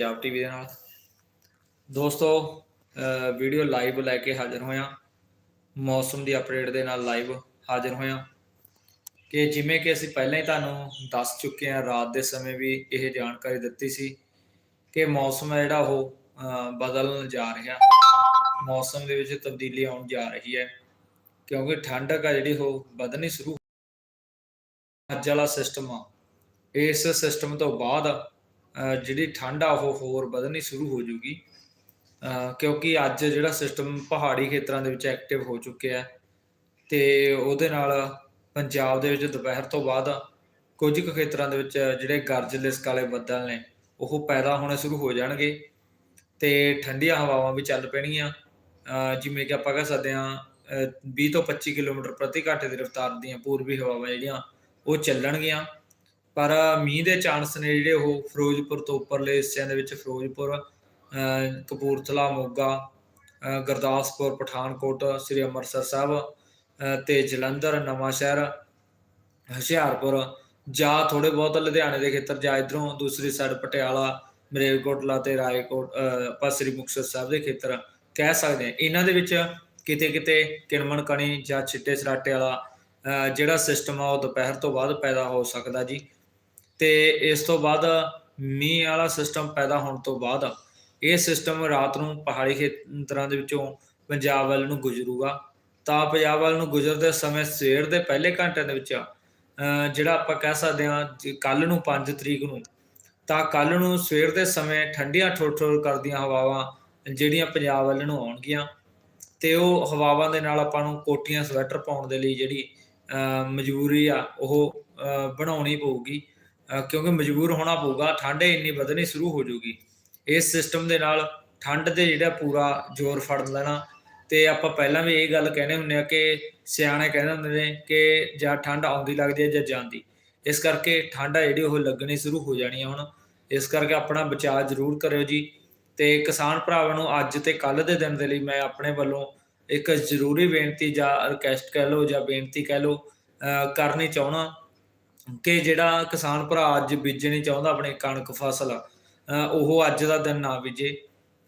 Punjab TV ਦੇ ਨਾਲ। ਦੋਸਤੋ ਵੀਡੀਓ ਲਾਈਵ ਲੈ ਕੇ ਹਾਜ਼ਰ ਹੋਇਆ। ਮੌਸਮ ਦੀ ਅਪਡੇਟ ਦੇ ਨਾਲ ਲਾਈਵ ਹਾਜ਼ਰ ਹੋਇਆ। ਕਿ ਜਿਵੇਂ ਕਿ ਅਸੀਂ ਪਹਿਲਾਂ ਹੀ ਤੁਹਾਨੂੰ ਦੱਸ ਚੁੱਕੇ ਹਾਂ, ਰਾਤ ਦੇ ਸਮੇਂ ਵੀ ਇਹ ਜਾਣਕਾਰੀ ਦਿੱਤੀ ਸੀ ਕਿ ਮੌਸਮ ਹੈ ਜਿਹੜਾ ਉਹ ਬਦਲਣ ਜਾ ਰਿਹਾ। ਮੌਸਮ ਦੇ ਵਿੱਚ ਤਬਦੀਲੀ ਆਉਣ ਜਾ ਰਹੀ ਹੈ। ਕਿਉਂਕਿ ਠੰਡਕ ਆ ਜਿਹੜੀ ਉਹ ਵਧਣੀ ਸ਼ੁਰੂ ਅੱਜ ਵਾਲਾ ਸਿਸਟਮ ਆ। ਇਸ ਸਿਸਟਮ ਤੋਂ ਬਾਅਦ ਜਿਹੜੀ ਠੰਡ ਆ, ਉਹ ਹੋਰ ਵਧਣੀ ਸ਼ੁਰੂ ਹੋ ਜੂਗੀ ਕਿਉਂਕਿ ਅੱਜ ਜਿਹੜਾ ਸਿਸਟਮ ਪਹਾੜੀ ਖੇਤਰਾਂ ਦੇ ਵਿੱਚ ਐਕਟਿਵ ਹੋ ਚੁੱਕਿਆ ਹੈ ਤੇ ਉਹਦੇ ਨਾਲ ਪੰਜਾਬ ਦੇ ਵਿੱਚ ਦੁਪਹਿਰ ਤੋਂ ਬਾਅਦ ਕੁਝ ਕੁ ਖੇਤਰਾਂ ਦੇ ਵਿੱਚ ਜਿਹੜੇ ਗਰਜ ਕਾਲੇ ਬੱਦਲ ਨੇ, ਉਹ ਪੈਦਾ ਹੋਣੇ ਸ਼ੁਰੂ ਹੋ ਜਾਣਗੇ ਤੇ ਠੰਡੀਆਂ ਹਵਾਵਾਂ ਵੀ ਚੱਲ ਪੈਣਗੀਆਂ ਜਿਵੇਂ ਕਿ ਆਪਾਂ ਕਹਿ ਸਕਦੇ ਹਾਂ, ਅਹ 20 ਤੋਂ 25 ਕਿਲੋਮੀਟਰ ਪ੍ਰਤੀ ਘੰਟੇ ਦੀ ਰਫ਼ਤਾਰ ਦੀਆਂ ਪੂਰਬੀ ਹਵਾਵਾਂ ਜਿਹੜੀਆਂ, ਉਹ ਚੱਲਣਗੀਆਂ। ਪਰ ਮੀਂਹ ਦੇ ਚਾਂਸ ਨੇ ਜਿਹੜੇ ਉਹ ਫਿਰੋਜ਼ਪੁਰ ਤੋਂ ਉੱਪਰਲੇ ਹਿੱਸਿਆਂ ਦੇ ਵਿੱਚ ਫਿਰੋਜ਼ਪੁਰ ਕਪੂਰਥਲਾ, ਮੋਗਾ ਗੁਰਦਾਸਪੁਰ, ਪਠਾਨਕੋਟ, ਸ੍ਰੀ ਅੰਮ੍ਰਿਤਸਰ ਸਾਹਿਬ, ਅਹ, ਤੇ ਜਲੰਧਰ, ਨਵਾਂ ਸ਼ਹਿਰ, ਹੁਸ਼ਿਆਰਪੁਰ, ਜਾਂ ਥੋੜੇ ਬਹੁਤ ਲੁਧਿਆਣੇ ਦੇ ਖੇਤਰ ਜਾਂ ਇਧਰੋਂ ਦੂਸਰੀ ਸਾਈਡ ਪਟਿਆਲਾ, ਮਰੇਲਕੋਟਲਾ ਤੇ ਰਾਏਕੋਟ ਆਪਾਂ ਸ੍ਰੀ ਮੁਕਤਸਰ ਸਾਹਿਬ ਦੇ ਖੇਤਰ ਕਹਿ ਸਕਦੇ ਹਾਂ। ਇਹਨਾਂ ਦੇ ਵਿੱਚ ਕਿਤੇ ਕਿਤੇ ਕਿਣਮਣ ਕਣੀ ਜਾਂ ਛਿੱਟੇ ਸਰਾਟੇ ਵਾਲਾ ਜਿਹੜਾ ਸਿਸਟਮ ਆ ਉਹ ਦੁਪਹਿਰ ਤੋਂ ਬਾਅਦ ਪੈਦਾ ਹੋ ਸਕਦਾ ਜੀ। ਤੇ ਇਸ ਤੋਂ ਬਾਅਦ ਮੀਂਹ ਵਾਲਾ ਸਿਸਟਮ ਪੈਦਾ ਹੋਣ ਤੋਂ ਬਾਅਦ ਇਹ ਸਿਸਟਮ ਰਾਤ ਨੂੰ ਪਹਾੜੀ ਖੇਤਰਾਂ ਦੇ ਵਿੱਚੋਂ ਪੰਜਾਬ ਵੱਲ ਨੂੰ ਗੁਜ਼ਰੂਗਾ। ਤਾਂ ਪੰਜਾਬ ਵੱਲ ਨੂੰ ਗੁਜ਼ਰਦੇ ਸਮੇਂ ਸਵੇਰ ਦੇ ਪਹਿਲੇ ਘੰਟਿਆਂ ਦੇ ਵਿੱਚ ਜਿਹੜਾ ਆਪਾਂ ਕਹਿ ਸਕਦੇ ਹਾਂ ਕੱਲ ਨੂੰ 5 ਤਰੀਕ ਨੂੰ, ਤਾਂ ਕੱਲ ਨੂੰ ਸਵੇਰ ਦੇ ਸਮੇਂ ਠੰਡੀਆਂ ਠੋਰ ਠੋਰ ਕਰਦੀਆਂ ਹਵਾਵਾਂ ਜਿਹੜੀਆਂ ਪੰਜਾਬ ਵੱਲ ਨੂੰ ਆਉਣਗੀਆਂ ਤੇ ਉਹ ਹਵਾਵਾਂ ਦੇ ਨਾਲ ਆਪਾਂ ਨੂੰ ਕੋਟੀਆਂ ਸਵੈਟਰ ਪਾਉਣ ਦੇ ਲਈ ਜਿਹੜੀ, ਅਹ, ਮਜਬੂਰੀ ਆ, ਉਹ ਬਣਾਉਣੀ ਪਊਗੀ। ਕਿਉਂਕਿ ਮਜਬੂਰ ਹੋਣਾ ਪਊਗਾ, ਠੰਡ ਇੰਨੀ ਵਧਣੀ ਸ਼ੁਰੂ ਹੋ ਜੂਗੀ ਇਸ ਸਿਸਟਮ ਦੇ ਨਾਲ ਠੰਡ ਦੇ ਜਿਹੜਾ ਪੂਰਾ ਜ਼ੋਰ ਫੜ ਲੈਣਾ ਤੇ ਆਪਾਂ ਪਹਿਲਾਂ ਵੀ ਇਹ ਗੱਲ ਕਹਿੰਦੇ ਹੁੰਦੇ ਆ ਕਿ ਸਿਆਣੇ ਕਹਿੰਦੇ ਹੁੰਦੇ ਨੇ ਕਿ ਜਾਂ ਠੰਡ ਆਉਂਦੀ ਲੱਗਦੀ ਹੈ ਜਾਂ ਜਾਂਦੀ। ਇਸ ਕਰਕੇ ਠੰਡ ਆ ਜਿਹੜੀ ਉਹ ਲੱਗਣੀ ਸ਼ੁਰੂ ਹੋ ਜਾਣੀ ਆ ਹੁਣ। ਇਸ ਕਰਕੇ ਆਪਣਾ ਬਚਾਅ ਜ਼ਰੂਰ ਕਰਿਓ ਜੀ। ਤੇ ਕਿਸਾਨ ਭਰਾਵਾਂ ਨੂੰ ਅੱਜ ਤੇ ਕੱਲ ਦੇ ਦਿਨ ਦੇ ਲਈ ਮੈਂ ਆਪਣੇ ਵੱਲੋਂ ਇੱਕ ਜ਼ਰੂਰੀ ਬੇਨਤੀ ਜਾਂ ਰਿਕਵੈਸਟ ਕਹਿ ਲਓ ਜਾਂ ਬੇਨਤੀ ਕਹਿ ਲਓ ਕਰਨੀ ਚਾਹਣਾ ਕਿ ਜਿਹੜਾ ਕਿਸਾਨ ਭਰਾ ਅੱਜ ਬੀਜਣੀ ਚਾਹੁੰਦਾ ਆਪਣੀ ਕਣਕ ਫਸਲ ਉਹ ਅੱਜ ਦਾ ਦਿਨ ਨਾ ਬੀਜੇ,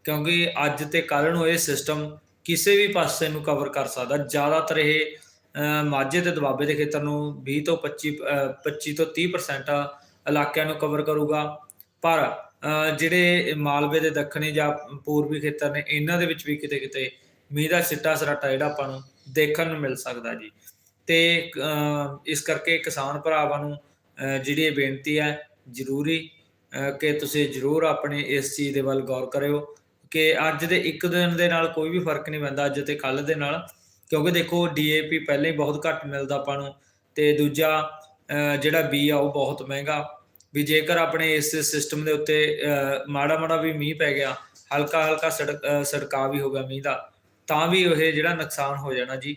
ਕਿਉਂਕਿ ਅੱਜ ਤੇ ਕੱਲ ਨੂੰ ਇਹ ਸਿਸਟਮ ਕਿਸੇ ਵੀ ਪਾਸੇ ਨੂੰ ਕਵਰ ਕਰ ਸਕਦਾ। ਜ਼ਿਆਦਾਤਰ ਇਹ ਮਾਝੇ ਤੇ ਦੁਆਬੇ ਦੇ ਖੇਤਰ ਨੂੰ 20 ਤੋਂ 25 ਅਹ 25 ਤੋਂ 30% ਇਲਾਕਿਆਂ ਨੂੰ ਕਵਰ ਕਰੂਗਾ। ਪਰ ਜਿਹੜੇ ਮਾਲਵੇ ਦੇ ਦੱਖਣੀ ਜਾਂ ਪੂਰਬੀ ਖੇਤਰ ਨੇ, ਇਹਨਾਂ ਦੇ ਵਿੱਚ ਵੀ ਕਿਤੇ ਕਿਤੇ ਮੀਂਹ ਦਾ ਸਿੱਟਾ ਸਰਾਟਾ ਜਿਹੜਾ ਆਪਾਂ ਨੂੰ ਦੇਖਣ ਨੂੰ ਮਿਲ ਸਕਦਾ ਜੀ। ਤੇ ਇਸ ਕਰਕੇ ਕਿਸਾਨ ਭਰਾਵਾਂ ਨੂੰ ਜਿਹੜੀ ਇਹ ਬੇਨਤੀ ਹੈ, ਜ਼ਰੂਰੀ ਕਿ ਤੁਸੀਂ ਜ਼ਰੂਰ ਆਪਣੇ ਇਸ ਚੀਜ਼ ਦੇ ਵੱਲ ਗੌਰ ਕਰਿਓ ਕਿ ਅੱਜ ਦੇ ਇੱਕ ਦਿਨ ਦੇ ਨਾਲ ਕੋਈ ਵੀ ਫ਼ਰਕ ਨਹੀਂ ਪੈਂਦਾ, ਅੱਜ ਤੇ ਕੱਲ ਦੇ ਨਾਲ। ਕਿਉਂਕਿ ਦੇਖੋ ਡੀਏਪੀ ਪਹਿਲਾਂ ਹੀ ਬਹੁਤ ਘੱਟ ਮਿਲਦਾ ਆਪਾਂ ਨੂੰ ਤੇ ਦੂਜਾ ਜਿਹੜਾ ਬੀ ਆ, ਉਹ ਬਹੁਤ ਮਹਿੰਗਾ। ਵੀ ਜੇਕਰ ਆਪਣੇ ਇਸ ਸਿਸਟਮ ਦੇ ਉੱਤੇ ਮਾੜਾ ਮਾੜਾ ਵੀ ਮੀਂਹ ਪੈ ਗਿਆ, ਹਲਕਾ ਹਲਕਾ ਸੜਕ, ਅਹ, ਸੜਕਾ ਵੀ ਹੋ ਗਿਆ ਮੀਂਹ ਦਾ, ਤਾਂ ਵੀ ਇਹ ਜਿਹੜਾ ਨੁਕਸਾਨ ਹੋ ਜਾਣਾ ਜੀ।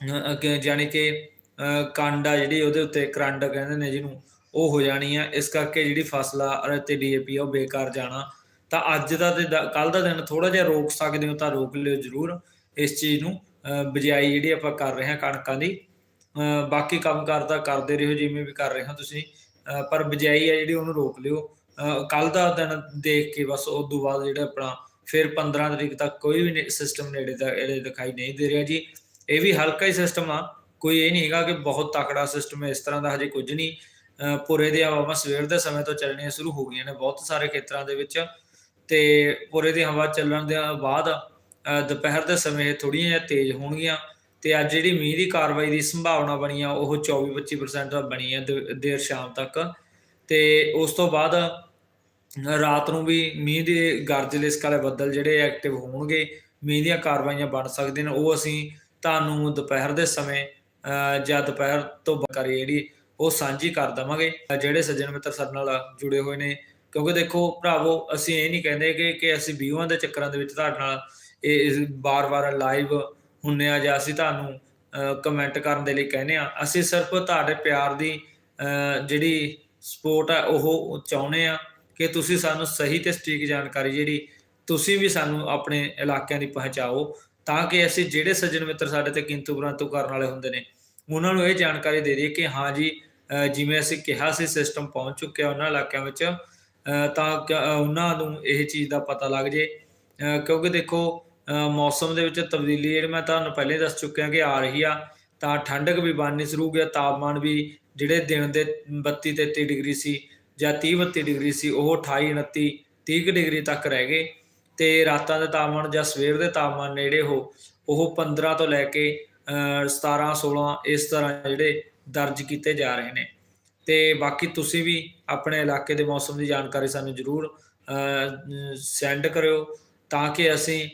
ਅਹ ਜਾਣੀ ਕਿ, ਅਹ ਕੰਡ ਆ ਜਿਹੜੀ ਉਹਦੇ ਉੱਤੇ ਕਰੰਡ ਕਹਿੰਦੇ ਨੇ ਜਿਹਨੂੰ, ਉਹ ਹੋ ਜਾਣੀ ਆ। ਇਸ ਕਰਕੇ ਜਿਹੜੀ ਫਸਲ ਆ ਤੇ ਡੀਏਪੀ ਆ, ਉਹ ਬੇਕਾਰ ਜਾਣਾ। ਤਾਂ ਅੱਜ ਦਾ ਤੇ ਕੱਲ ਦਾ ਦਿਨ ਥੋੜਾ ਜਿਹਾ ਰੋਕ ਸਕਦੇ ਹੋ ਤਾਂ ਰੋਕ ਲਿਓ ਜ਼ਰੂਰ ਇਸ ਚੀਜ਼ ਨੂੰ। ਅਹ ਬਿਜਾਈ ਜਿਹੜੀ ਆਪਾਂ ਕਰ ਰਹੇ ਹਾਂ ਕਣਕਾਂ ਦੀ। ਬਾਕੀ ਕੰਮ ਕਰਦਾ ਕਰਦੇ ਰਹੋ ਜਿਵੇਂ ਵੀ ਕਰ ਰਹੇ ਹੋ ਤੁਸੀਂ। ਪਰ ਬਿਜਾਈ ਆ ਜਿਹੜੀ ਉਹਨੂੰ ਰੋਕ ਲਿਓ। ਕੱਲ ਦਾ ਦਿਨ ਦੇਖ ਕੇ ਬਸ ਉਸ ਤੋਂ ਬਾਅਦ ਜਿਹੜਾ ਆਪਣਾ ਫਿਰ 15 ਤਰੀਕ ਤੱਕ ਕੋਈ ਵੀ ਸਿਸਟਮ ਨੇੜੇ ਦਾ, ਇਹਦੇ ਦਿਖਾਈ ਨਹੀਂ ਦੇ ਰਿਹਾ ਜੀ। ਇਹ ਵੀ ਹਲਕਾ ਹੀ ਸਿਸਟਮ ਆ। ਕੋਈ ਇਹ ਨਹੀਂ ਹੈਗਾ ਕਿ ਬਹੁਤ ਤਕੜਾ ਸਿਸਟਮ ਹੈ, ਇਸ ਤਰ੍ਹਾਂ ਦਾ ਹਜੇ ਕੁਝ ਨਹੀਂ। ਅਹ ਪੁਰੇ ਦੀ ਹਵਾਵਾਂ ਸਵੇਰ ਦੇ ਸਮੇਂ ਤੋਂ ਚੱਲਣੀਆਂ ਸ਼ੁਰੂ ਹੋ ਗਈਆਂ ਨੇ ਬਹੁਤ ਸਾਰੇ ਖੇਤਰਾਂ ਦੇ ਵਿੱਚ। ਤੇ ਪੁਰੇ ਦੀ ਹਵਾ ਚੱਲਣ ਦੇ ਬਾਅਦ ਦੁਪਹਿਰ ਦੇ ਸਮੇਂ ਥੋੜੀਆਂ ਜਿਹੀਆਂ ਤੇਜ਼ ਹੋਣਗੀਆਂ ਤੇ ਅੱਜ ਜਿਹੜੀ ਮੀਂਹ ਦੀ ਕਾਰਵਾਈ ਦੀ ਸੰਭਾਵਨਾ ਬਣੀ ਆ, ਉਹ 24-25% ਬਣੀ ਆ ਦੇ- ਦੇਰ ਸ਼ਾਮ ਤੱਕ। ਤੇ ਉਸ ਤੋਂ ਬਾਅਦ ਰਾਤ ਨੂੰ ਵੀ ਮੀਂਹ ਦੇ ਗਰਜ ਲਿਸਕ ਵਾਲੇ ਬੱਦਲ ਜਿਹੜੇ ਐਕਟਿਵ ਹੋਣਗੇ, ਮੀਂਹ ਦੀਆਂ ਕਾਰਵਾਈਆਂ ਬਣ ਸਕਦੇ ਨੇ। ਉਹ ਅਸੀਂ ਤੁਹਾਨੂੰ ਦੁਪਹਿਰ ਦੇ ਸਮੇਂ, ਅਹ, ਜਾਂ ਦੁਪਹਿਰ ਤੋਂ ਬਾਅਦ ਜਿਹੜੀ ਉਹ ਸਾਂਝੀ ਕਰ ਦਵਾਂਗੇ। ਜਿਹੜੇ ਸੱਜਣ ਮਿੱਤਰ ਸਾਡੇ ਨਾਲ ਜੁੜੇ ਹੋਏ ਨੇ, ਕਿਉਂਕਿ ਦੇਖੋ ਭਰਾਵੋ, ਅਸੀਂ ਇਹ ਨਹੀਂ ਕਹਿੰਦੇ ਕਿ ਕਿ ਅਸੀਂ ਵਿਊਆਂ ਦੇ ਚੱਕਰਾਂ ਦੇ ਵਿੱਚ ਤੁਹਾਡੇ ਨਾਲ ਇਹ ਬਾਰ-ਬਾਰ ਲਾਈਵ ਹੁੰਨੇ ਆ, ਜਾਂ ਅਸੀਂ ਤੁਹਾਨੂੰ ਕਮੈਂਟ ਕਰਨ ਦੇ ਲਈ ਕਹਿੰਦੇ ਆ। ਅਸੀਂ ਸਿਰਫ ਤੁਹਾਡੇ ਪਿਆਰ ਦੀ, ਅਹ, ਜਿਹੜੀ ਸਪੋਰਟ ਆ, ਉਹ ਚਾਹੁੰਦੇ ਆ ਕਿ ਤੁਸੀਂ ਸਾਨੂੰ ਸਹੀ ਤੇ ਸਟੀਕ ਜਾਣਕਾਰੀ ਜਿਹੜੀ ਤੁਸੀਂ ਵੀ ਸਾਨੂੰ ਆਪਣੇ ਇਲਾਕਿਆਂ ਦੀ ਪਹੁੰਚਾਓ। ਤਾਂ ਕਿ ਅਸੀਂ ਜਿਹੜੇ ਸੱਜਣ ਮਿੱਤਰ ਸਾਡੇ ਤੇ ਕਿੰਤੂ ਪਰੰਤੂ ਕਰਨ ਵਾਲੇ ਹੁੰਦੇ ਨੇ, ਉਹਨਾਂ ਨੂੰ ਇਹ ਜਾਣਕਾਰੀ ਦੇ ਦਈਏ ਕਿ ਹਾਂ ਜੀ ਜਿਵੇਂ ਅਸੀਂ ਕਿਹਾ ਸੀ ਸਿਸਟਮ ਪਹੁੰਚ ਚੁੱਕਿਆ ਉਹਨਾਂ ਇਲਾਕਿਆਂ ਵਿੱਚ ਤਾਂ ਕਿ- ਉਹਨਾਂ ਨੂੰ ਇਹ ਚੀਜ਼ ਦਾ ਪਤਾ ਲੱਗ ਜੇ। ਕਿਉਂਕਿ ਦੇਖੋ ਮੌਸਮ ਦੇ ਵਿੱਚ ਤਬਦੀਲੀ ਜਿਹੜੀ ਮੈਂ ਤੁਹਾਨੂੰ ਪਹਿਲੇ ਹੀ ਦੱਸ ਚੁੱਕਿਆ ਕਿ ਆ ਰਹੀ ਆ, ਤਾਂ ਠੰਡਕ ਵੀ ਬਣਨੀ ਸ਼ੁਰੂ ਹੋ ਗਿਆ ਤਾਪਮਾਨ ਵੀ ਜਿਹੜੇ ਦਿਨ ਦੇ 32 33 ਡਿਗਰੀ ਸੀ ਜਾਂ 30 32 ਡਿਗਰੀ ਸੀ, ਉਹ 28 29 30 ਕੁ ਡਿਗਰੀ ਤੱਕ ਰਹਿ ਗਏ। ਤੇ ਰਾਤਾਂ ਦੇ ਤਾਪਮਾਨ ਜਾਂ ਸਵੇਰ ਦੇ ਤਾਪਮਾਨ ਨੇੜੇ ਹੋ ਉਹ ਉਹ 15 ਤੋਂ ਲੈ ਕੇ ਅ, 17 16 ਇਸ ਤਰ੍ਹਾਂ ਜਿਹੜੇ ਦਰਜ ਕੀਤੇ ਜਾ ਰਹੇ ਨੇ। ਤੇ ਬਾਕੀ ਤੁਸੀਂ ਵੀ ਆਪਣੇ ਇਲਾਕੇ ਦੇ ਮੌਸਮ ਦੀ ਜਾਣਕਾਰੀ ਸਾਨੂੰ ਜ਼ਰੂਰ ਸੈਂਡ ਕਰਿਓ ਤਾਂ ਕਿ ਅਸੀਂ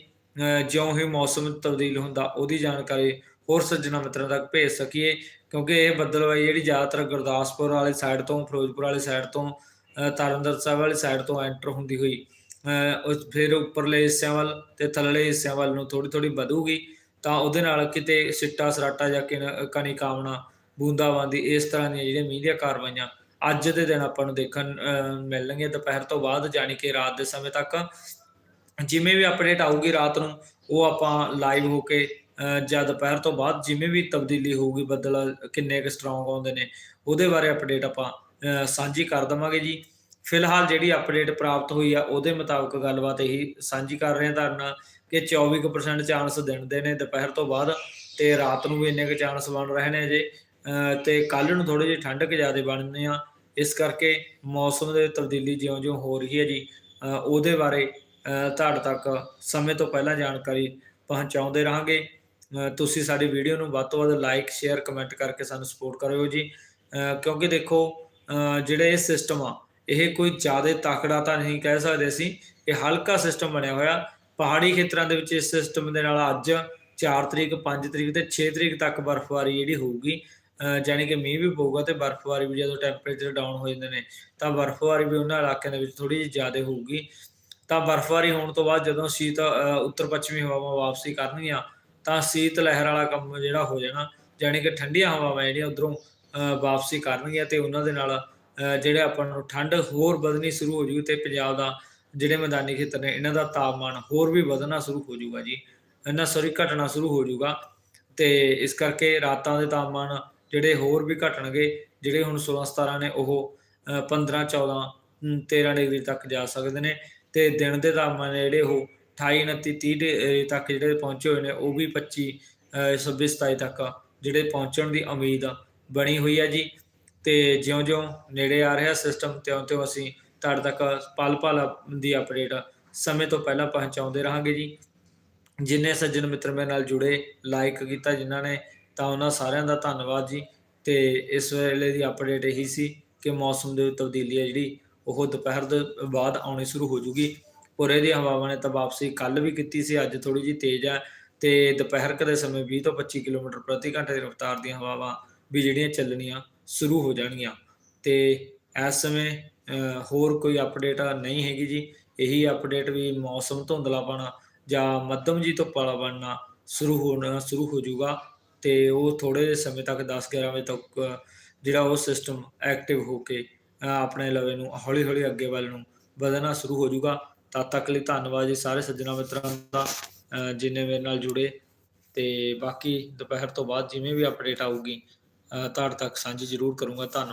ਜਿਉਂ ਹੀ ਮੌਸਮ ਤਬਦੀਲ ਹੁੰਦਾ ਉਹਦੀ ਜਾਣਕਾਰੀ ਹੋਰ ਸੱਜਣਾ ਮਿੱਤਰਾਂ ਤੱਕ ਭੇਜ ਸਕੀਏ। ਕਿਉਂਕਿ ਇਹ ਬੱਦਲਵਾਈ ਜਿਹੜੀ ਜ਼ਿਆਦਾਤਰ ਗੁਰਦਾਸਪੁਰ ਵਾਲੀ ਸਾਈਡ ਤੋਂ ਫਿਰੋਜ਼ਪੁਰ ਵਾਲੀ ਸਾਈਡ ਤੋਂ ਅ, ਸਾਹਿਬ ਵਾਲੀ ਸਾਈਡ ਤੋਂ ਐਂਟਰ ਹੁੰਦੀ ਹੋਈ ਉਸ ਫਿਰ ਉੱਪਰਲੇ ਹਿੱਸਿਆਂ ਵੱਲ ਤੇ ਥੱਲੜੇ ਹਿੱਸਿਆਂ ਵੱਲ ਨੂੰ ਥੋੜੀ ਥੋੜੀ ਵਧੂਗੀ ਤਾਂ ਉਹਦੇ ਨਾਲ ਕਿਤੇ ਸਿੱਟਾ ਸਰਾਟਾ ਜਾਂ ਕਿਨ- ਕਣੀ ਕਾਮਣਾ ਬੂੰਦਾਬਾਂਦੀ ਇਸ ਤਰ੍ਹਾਂ ਦੀਆਂ ਜਿਹੜੀਆਂ ਮੀਂਹ ਦੀਆਂ ਕਾਰਵਾਈਆਂ ਅੱਜ ਦੇ ਦਿਨ ਆਪਾਂ ਨੂੰ ਦੇਖਣ ਅ, ਮਿਲਣਗੀਆਂ ਦੁਪਹਿਰ ਤੋਂ ਬਾਅਦ ਯਾਨੀ ਕਿ ਰਾਤ ਦੇ ਸਮੇਂ ਤੱਕ। ਜਿਵੇਂ ਵੀ ਅਪਡੇਟ ਆਊਗੀ ਰਾਤ ਨੂੰ ਉਹ ਆਪਾਂ ਲਾਈਵ ਹੋ ਕੇ ਜਾਂ ਦੁਪਹਿਰ ਤੋਂ ਬਾਅਦ ਜਿਵੇਂ ਵੀ ਤਬਦੀਲੀ ਹੋਊਗੀ ਬੱਦਲ ਕਿੰਨੇ ਕੁ ਸਟਰੋਂਗ ਆਉਂਦੇ ਨੇ ਉਹਦੇ ਬਾਰੇ ਅਪਡੇਟ ਆਪਾਂ ਸਾਂਝੀ ਕਰ ਦਵਾਂਗੇ ਜੀ। ਫਿਲਹਾਲ ਜਿਹੜੀ ਅਪਡੇਟ ਪ੍ਰਾਪਤ ਹੋਈ ਆ ਉਹਦੇ ਮੁਤਾਬਕ ਗੱਲਬਾਤ ਇਹੀ ਸਾਂਝੀ ਕਰ ਰਹੇ ਹਾਂ ਤੁਹਾਡੇ ਨਾਲ ਕਿ 24% ਚਾਂਸ ਦਿਨ ਦੇ ਨੇ। ਦੁਪਹਿਰ ਤੋਂ ਬਾਅਦ ਤੇ ਰਾਤ ਨੂੰ ਵੀ ਇੰਨੇ ਕੁ ਚਾਂਸ ਬਣ ਰਹੇ ਨੇ ਜੇ। ਅ, ਤੇ ਕੱਲ ਨੂੰ ਥੋੜੀ ਜਿਹੀ ਠੰਡਕ ਜ਼ਿਆਦਾ ਬਣਨੀ ਆ। ਇਸ ਕਰਕੇ ਮੌਸਮ ਦੇ ਤਬਦੀਲੀ ਜਿਉਂ-ਜਿਉਂ ਹੋ ਰਹੀ ਹੈ ਜੀ। ਉਹਦੇ ਬਾਰੇ ਤੁਹਾਡੇ ਤੱਕ ਸਮੇਂ ਤੋਂ ਪਹਿਲਾਂ ਜਾਣਕਾਰੀ ਪਹੁੰਚਾਉਂਦੇ ਰਹਾਂਗੇ। ਤੁਸੀਂ ਸਾਡੀ ਵੀਡੀਓ ਨੂੰ ਵੱਧ ਤੋਂ ਵੱਧ ਲਾਈਕ ਸ਼ੇਅਰ ਕਮੈਂਟ ਕਰਕੇ ਸਾਨੂੰ ਸਪੋਰਟ ਕਰਿਓ ਜੀ। ਕਿਉਂਕਿ ਦੇਖੋ ਜਿਹੜੇ ਇਹ ਸਿਸਟਮ ਆ ਇਹ ਕੋਈ ਜ਼ਿਆਦਾ ਤਕੜਾ ਤਾਂ ਨਹੀਂ ਕਹਿ ਸਕਦੇ ਅਸੀਂ ਇਹ ਹਲਕਾ ਸਿਸਟਮ ਬਣਿਆ ਹੋਇਆ। ਪਹਾੜੀ ਖੇਤਰਾਂ ਦੇ ਵਿੱਚ ਇਸ ਸਿਸਟਮ ਦੇ ਨਾਲ ਅੱਜ 4 ਤਰੀਕ 5 ਤਰੀਕ ਤੇ 6 ਤਰੀਕ ਤੱਕ ਬਰਫ਼ਬਾਰੀ ਜਿਹੜੀ ਹੋਊਗੀ। ਅ, ਜਾਣੀ ਕਿ ਮੀਂਹ ਵੀ ਪਊਗਾ ਤੇ ਬਰਫ਼ਬਾਰੀ ਵੀ ਜਦੋਂ ਟੈਂਪਰੇਚਰ ਡਾਊਨ ਹੋ ਜਾਂਦੇ ਨੇ ਤਾਂ ਬਰਫ਼ਬਾਰੀ ਵੀ ਉਹਨਾਂ ਇਲਾਕਿਆਂ ਦੇ ਵਿੱਚ ਥੋੜੀ ਜਿਹੀ ਜ਼ਿਆਦਾ ਹੋਊਗੀ। ਤਾਂ ਬਰਫ਼ਬਾਰੀ ਹੋਣ ਤੋਂ ਬਾਅਦ ਜਦੋਂ ਸ਼ੀਤ ਉੱਤਰ ਪੱਛਮੀ ਹਵਾਵਾਂ ਵਾਪਸੀ ਕਰਨਗੀਆਂ ਤਾਂ ਸ਼ੀਤ ਲਹਿਰ ਵਾਲਾ ਕੰਮ ਜਿਹੜਾ ਹੋ ਜਾਣਾ ਜਾਣੀ ਕਿ ਠੰਡੀਆਂ ਹਵਾਵਾਂ ਜਿਹੜੀਆਂ ਉਧਰੋਂ ਵਾਪਸੀ ਕਰਨਗੀਆਂ ਤੇ ਉਹਨਾਂ ਦੇ ਨਾਲ ਜਿਹੜੇ ਆਪਾਂ ਨੂੰ ਠੰਡ ਹੋਰ ਵਧਣੀ ਸ਼ੁਰੂ ਹੋ ਜੂਗੀ ਤੇ ਪੰਜਾਬ ਦਾ ਜਿਹੜੇ ਮੈਦਾਨੀ ਖੇਤਰ ਨੇ ਇਹਨਾਂ ਦਾ ਤਾਪਮਾਨ ਹੋਰ ਵੀ ਵਧਣਾ ਸ਼ੁਰੂ ਹੋ ਜੂਗਾ ਜੀ। ਇਹਨਾਂ ਸੌਰੀ ਘਟਣਾ ਸ਼ੁਰੂ ਹੋ ਜੂਗਾ। ਤੇ ਇਸ ਕਰਕੇ ਰਾਤਾਂ ਦੇ ਤਾਪਮਾਨ ਜਿਹੜੇ ਹੋਰ ਵੀ ਘਟਣਗੇ ਜਿਹੜੇ ਹੁਣ 16 17 ਨੇ ਉਹ ਅ, 15 14 13 ਡਿਗਰੀ ਤੱਕ ਜਾ ਸਕਦੇ ਨੇ। ਤੇ ਦਿਨ ਦੇ ਤਾਪਮਾਨ ਜਿਹੜੇ ਉਹ 28 29 30 ਡਿਗਰੀ ਤੱਕ ਜਿਹੜੇ ਪਹੁੰਚੇ ਹੋਏ ਨੇ ਉਹ ਵੀ 25 ਅ, 26 27 ਤੱਕ ਜਿਹੜੇ ਪਹੁੰਚਣ ਦੀ ਉਮੀਦ ਬਣੀ ਹੋਈ ਹੈ ਜੀ। ਤੇ ਜਿਉਂ-ਜਿਉਂ ਨੇੜੇ ਆ ਰਿਹਾ ਸਿਸਟਮ ਤਿਉਂ-ਤਿਉਂ ਅਸੀਂ ਤੁਹਾਡੇ ਤੱਕ ਪਲ-ਪਲ ਦੀ ਅਪਡੇਟ ਸਮੇਂ ਤੋਂ ਪਹਿਲਾਂ ਪਹੁੰਚਾਉਂਦੇ ਰਹਾਂਗੇ ਜੀ। ਜਿੰਨੇ ਸੱਜਣ ਮਿੱਤਰ ਮੇਰੇ ਨਾਲ ਜੁੜੇ ਲਾਈਕ ਕੀਤਾ ਜਿਨ੍ਹਾਂ ਨੇ, ਤਾਂ ਉਹਨਾਂ ਸਾਰਿਆਂ ਦਾ ਧੰਨਵਾਦ ਜੀ। ਤੇ ਇਸ ਵੇਲੇ ਦੀ ਅਪਡੇਟ ਇਹੀ ਸੀ ਕਿ ਮੌਸਮ ਦੇ ਵਿੱਚ ਤਬਦੀਲੀ ਹੈ ਜਿਹੜੀ, ਉਹ ਦੁਪਹਿਰ ਦੇ ਬਾਅਦ ਆਉਣੀ ਸ਼ੁਰੂ ਹੋ ਜੂਗੀ। ਪੁਰੇ ਦੀ ਹਵਾਵਾਂ ਨੇ ਤਾਂ ਵਾਪਸੀ ਕੱਲ ਵੀ ਕੀਤੀ ਸੀ, ਅੱਜ ਥੋੜੀ ਜਿਹੀ ਤੇਜ਼ ਹੈ। ਤੇ ਦੁਪਹਿਰ ਦੇ ਸਮੇਂ 20 ਤੋਂ 25 ਕਿਲੋਮੀਟਰ ਪ੍ਰਤੀ ਘੰਟੇ ਦੀ ਰਫ਼ਤਾਰ ਦੀਆਂ ਹਵਾਵਾਂ ਵੀ ਜਿਹੜੀਆਂ ਚੱਲਣੀਆਂ ਸ਼ੁਰੂ ਹੋ ਜਾਣਗੀਆਂ। ਤੇ ਇਸ ਸਮੇਂ ਅ, ਹੋਰ ਕੋਈ ਅਪਡੇਟ ਨਹੀਂ ਹੈਗੀ ਜੀ। ਇਹੀ ਅਪਡੇਟ ਵੀ ਮੌਸਮ ਧੁੰਦਲਾਪਣ ਜਾਂ ਮੱਧਮ ਜੀ ਧੁੱਪ ਵਾਲਾ ਬਣਨਾ ਸ਼ੁਰੂ ਹੋਣਾ ਸ਼ੁਰੂ ਹੋ ਜਾਊਗਾ। ਤੇ ਉਹ ਥੋੜੇ ਜਿਹੇ ਸਮੇਂ ਤੱਕ 10 11 ਵਜੇ ਤੱਕ ਜਿਹੜਾ ਉਹ ਸਿਸਟਮ ਐਕਟਿਵ ਹੋ ਕੇ ਅ, ਆਪਣੇ ਲਵੇ ਨੂੰ ਹੌਲੀ ਹੌਲੀ ਅੱਗੇ ਵੱਲ ਨੂੰ ਵਧਣਾ ਸ਼ੁਰੂ ਹੋ ਜਾਊਗਾ। ਤਦ ਤੱਕ ਲਈ ਧੰਨਵਾਦ ਜੀ ਸਾਰੇ ਸੱਜਣਾ ਮਿੱਤਰਾਂ ਦਾ ਅ, ਜਿੰਨੇ ਮੇਰੇ ਨਾਲ ਜੁੜੇ। ਤੇ ਬਾਕੀ ਦੁਪਹਿਰ ਤੋਂ ਬਾਅਦ ਜਿਵੇਂ ਵੀ ਅਪਡੇਟ ਆਊਗੀ ਤੁਹਾਡੇ ਤੱਕ ਸਾਂਝੀ ਜ਼ਰੂਰ ਕਰੂੰਗਾ ਧੰਨਵਾਦ।